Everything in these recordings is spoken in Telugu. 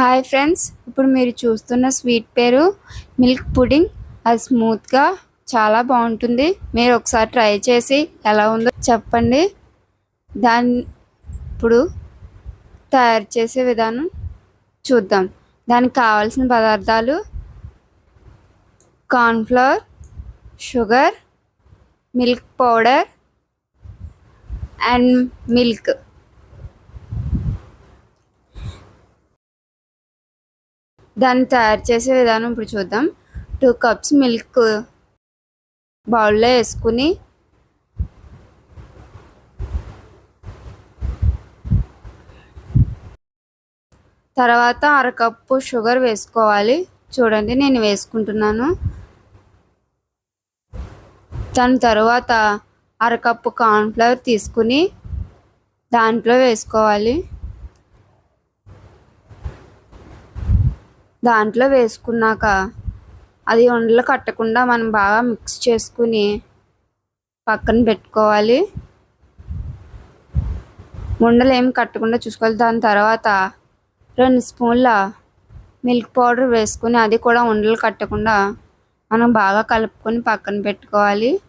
హాయ్ ఫ్రెండ్స్ ఇప్పుడు మీరు చూస్తున్న స్వీట్ పేరు మిల్క్ పుడింగ్. అది స్మూత్గా చాలా బాగుంటుంది. మీరు ఒకసారి ట్రై చేసి ఎలా ఉందో చెప్పండి. దాన్ని ఇప్పుడు తయారు చేసే విధానం చూద్దాం. దానికి కావాల్సిన పదార్థాలు cornflour sugar milk powder and milk. దాన్ని తయారు చేసే విధానం ఇప్పుడు చూద్దాం. టూ కప్స్ మిల్క్ బౌల్లో వేసుకుని తర్వాత అరకప్పు షుగర్ వేసుకోవాలి. చూడండి నేను వేసుకుంటున్నాను. దాని తర్వాత అరకప్పు కార్న్ఫ్లవర్ తీసుకుని దాంట్లో వేసుకోవాలి. దాంట్లో వేసుకున్నాక అది ఉండలు కట్టకుండా మనం బాగా మిక్స్ చేసుకుని పక్కన పెట్టుకోవాలి. ఉండలు ఏమి కట్టకుండా చూసుకోవాలి. దాని తర్వాత రెండు స్పూన్ల మిల్క్ పౌడర్ వేసుకుని అది కూడా ఉండలు కట్టకుండా మనం బాగా కలుపుకొని పక్కన పెట్టుకోవాలి.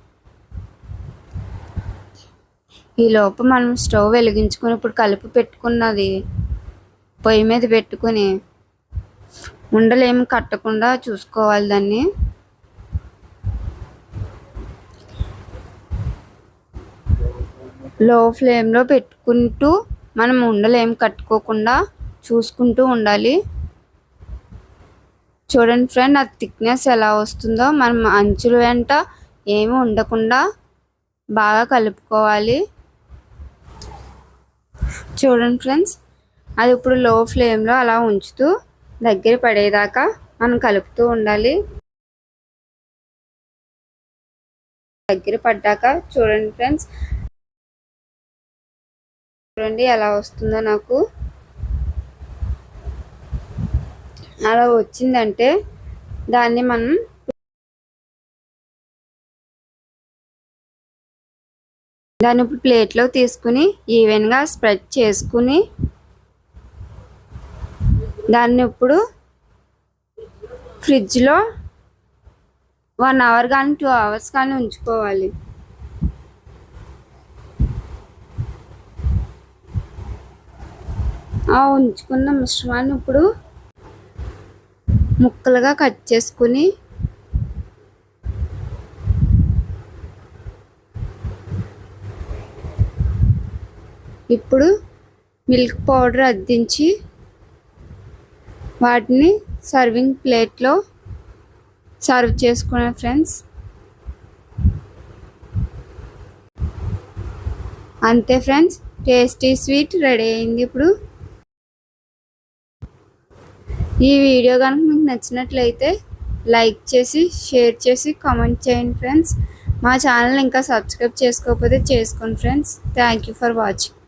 ఈ మనం స్టవ్ వెలిగించుకొని ఇప్పుడు కలిపి పెట్టుకున్నది పొయ్యి మీద పెట్టుకుని ఉండలేమి కట్టకుండా చూసుకోవాలి దాన్ని. లో ఫ్లేమ్లో పెట్టుకుంటూ మనం ఉండలేం కట్టుకోకుండా చూసుకుంటూ ఉండాలి. చూడండి ఫ్రెండ్ ఆ థిక్నెస్ ఎలా వస్తుందో. మనం అంచుల వెంట ఏమి ఉండకుండా బాగా కలుపుకోవాలి. చూడండి ఫ్రెండ్స్ అది ఇప్పుడు లో ఫ్లేమ్లో అలా ఉంచుతూ దగ్గర పడేదాకా మనం కలుపుతూ ఉండాలి. దగ్గర పడ్డాక చూడండి ఫ్రెండ్స్. చూడండి ఎలా వస్తుందో నాకు. అలా వచ్చిందంటే దాన్ని మనం దాన్ని ఇప్పుడు ప్లేట్లో తీసుకుని ఈవెన్గా స్ప్రెడ్ చేసుకుని దాన్ని ఇప్పుడు ఫ్రిడ్జ్లో వన్ అవర్ కానీ టూ అవర్స్ కానీ ఉంచుకోవాలి. ఆ ఉంచుకున్న మిశ్రమాన్ని ఇప్పుడు ముక్కలుగా కట్ చేసుకుని ఇప్పుడు మిల్క్ పౌడర్ అద్దించి వాటిని సర్వింగ్ ప్లేట్లో సర్వ్ చేసుకునే ఫ్రెండ్స్ అంతే ఫ్రెండ్స్ టేస్టీ స్వీట్ రెడీ అయింది ఇప్పుడు. ఈ వీడియో కనుక మీకు నచ్చినట్లయితే లైక్ చేసి షేర్ చేసి కామెంట్ చేయండి ఫ్రెండ్స్ మా ఛానల్ ఇంకా సబ్స్క్రైబ్ చేసుకోకపోతే చేసుకోండి friends thank you for watching